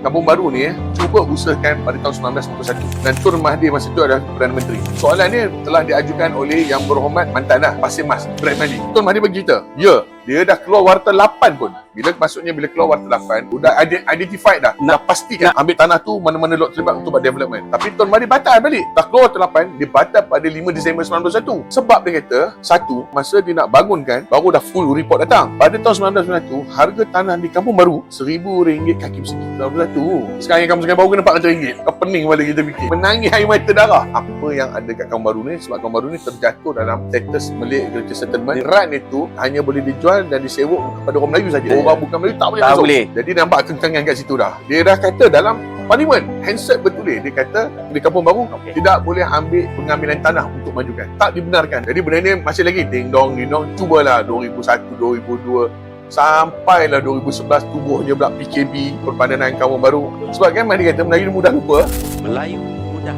Kampung Baru ni eh, cuba usahakan pada tahun 1991 dan Tun Mahathir masa itu adalah Perdana Menteri. Soalan ni telah diajukan oleh Yang Berhormat Mantan lah, Pasir Mas, Brad Mali. Tun Mahathir bagi cerita, ya, dia dah keluar warta 8 pun. Bila maksudnya bila keluar warta 8, dah ide- identified dah. Dah pastikan ambil tanah tu mana-mana lot terlibat untuk buat development. Tapi Tun Mahathir batal balik. Dah keluar warta 8, dia batal pada 5 Disember 1991. Sebab dia kata, satu, masa dia nak bangunkan, baru dah full report datang. Pada tahun 1991, harga tanah di Kampung Baru RM1,000 kaki persegi. 1991. Sekarang yang Kampung Sungai Baru kena RM400. Kau pening balik kita fikir. Menangis air mata darah. Apa yang ada kat Kampung Baru ni, sebab Kampung Baru ni terjatuh dalam status Malay Agriculture Settlement. Ran itu hanya boleh dijual dan disewa kepada orang Melayu saja. Orang bukan Melayu tak boleh Tak masuk. boleh. Jadi nampak kenkangan kat situ dah. Dia dah kata dalam parlimen, handset bertulis. Dia kata di Kampung Baru Okey. tidak boleh ambil pengambilan tanah untuk majukan. Tak dibenarkan. Jadi benda ni masih lagi ding dong ding dong. Cubalah 2001, 2002 sampailah 2011 tubuhnya pula PKB Perbadanan Kampung Baru. Sebab kan Mahdi kata Melayu mudah lupa. Melayu mudah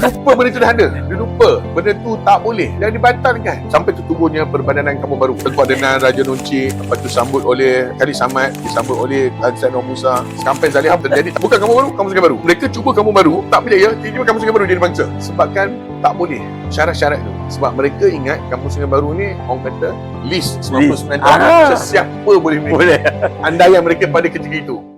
lupa. Benda tu dah ada. Dia lupa benda tu tak boleh. Dan dibatalkan. Sampai tertubuhnya Perbadanan Kampung Baru. Tengku Adenan Raja Nunci. Lepas tu sambut oleh Khalid Samad. Disambut oleh Azan Nur Musa. Sampai Zalihah terjadi. Bukan Kampung Baru, Kampung Sungai Baru. Mereka cuba Kampung Baru. Tak berjaya. Tiba-tiba Kampung Sungai Baru jadi bangsa. Sebabkan tak boleh syarat-syarat tu. Sebab mereka ingat Kampung Sungai Baru ni orang kata list 99 tahun. Ah. Sesiapa boleh memiliki Boleh. andaian mereka pada ketika itu.